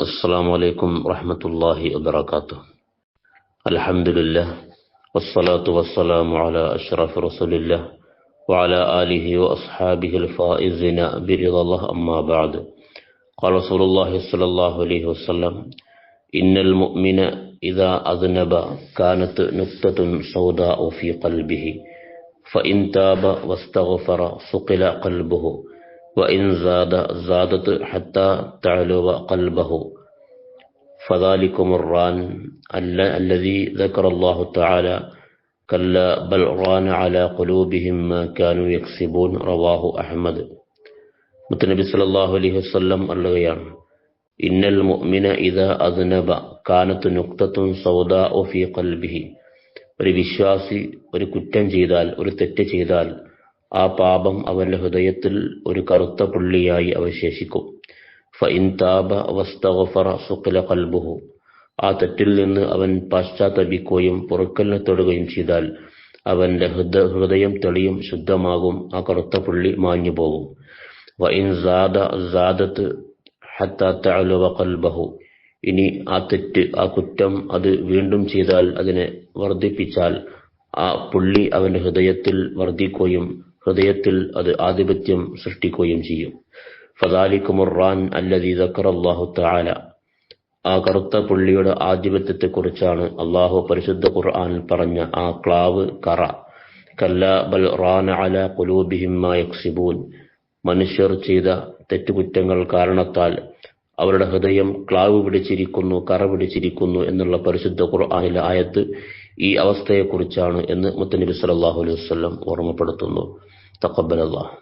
السلام عليكم ورحمة الله وبركاته. الحمد لله والصلاة والسلام على أشرف رسول الله وعلى آله وأصحابه الفائزين برضا الله أما بعد. قال رسول الله صلى الله عليه وسلم إن المؤمن إذا أذنب كانت نقطة سوداء في قلبه فإن تاب واستغفر صقل قلبه. وإن زاد زادت حتى تعلو قلبه فذلكم الران الذي ذكر الله تعالى كلا بل ران على قلوبهم ما كانوا يكسبون رواه أحمد മുത്തനബി സല്ലല്ലാഹു അലൈഹി വസല്ലം പറയുകയാണ് ഇന്നൽ മുഅ്മിന ഇദാ അദ്നബ കാനത്ത് നുക്തത്തുൻ സൗദാഉ ഫീ ഖൽബിഹി ഒരു വിശ്വാസി ഒരു കുറ്റം ചെയ്താൽ ഒരു തെറ്റ് ചെയ്താൽ ആ പാപം അവരുടെ ഹൃദയത്തിൽ ഒരു കറുത്ത പുള്ളിയായി അവശേഷിക്കും. ഫഇൻ താബ വസ്തഗ്ഫറ സുഖല കൽബുഹു. ആ തെറ്റിൽ നിന്ന് അവൻ പശ്ചാത്തപിക്കുകയും പൊറുക്കലിനെ തൊടുകയും ചെയ്താൽ അവന്റെ ഹൃദയം തെളിയും ശുദ്ധമാകും ആ കറുത്ത പുള്ളി മാഞ്ഞു പോകും. വഇൻ സാദ സാദത്ത് ഹത്ത കൽബഹു. ഇനി ആ തെറ്റ് ആ കുറ്റം അത് വീണ്ടും ചെയ്താൽ അതിനെ വർദ്ധിപ്പിച്ചാൽ ആ പുള്ളി അവന്റെ ഹൃദയത്തിൽ വർദ്ധിക്കുകയും ഹൃദയത്തിൽ അത് ആധിപത്യം സൃഷ്ടിക്കുകയും ചെയ്യും. ഫദാലിക്കുമുറാൻ അല്ലദീ അള്ളാഹു താല ആ കറുത്ത പുള്ളിയുടെ ആധിപത്യത്തെക്കുറിച്ചാണ് അള്ളാഹു പരിശുദ്ധ ഖുർആനിൽ പറഞ്ഞ ആ ക്ലാവ് കറ. കല്ല ബൽ റാന അല യക്സിബൂൻ. മനുഷ്യർ ചെയ്ത തെറ്റുകുറ്റങ്ങൾ കാരണത്താൽ അവരുടെ ഹൃദയം ക്ലാവ് പിടിച്ചിരിക്കുന്നു കറ പിടിച്ചിരിക്കുന്നു എന്നുള്ള പരിശുദ്ധ ഖുർആാനിലെ ആയത്ത് ഈ അവസ്ഥയെക്കുറിച്ചാണ് എന്ന് മുത്തനബി സല്ലാഹു അലൈഹി വസല്ലം ഓർമ്മപ്പെടുത്തുന്നു. തഖബ്ബലല്ലാഹ്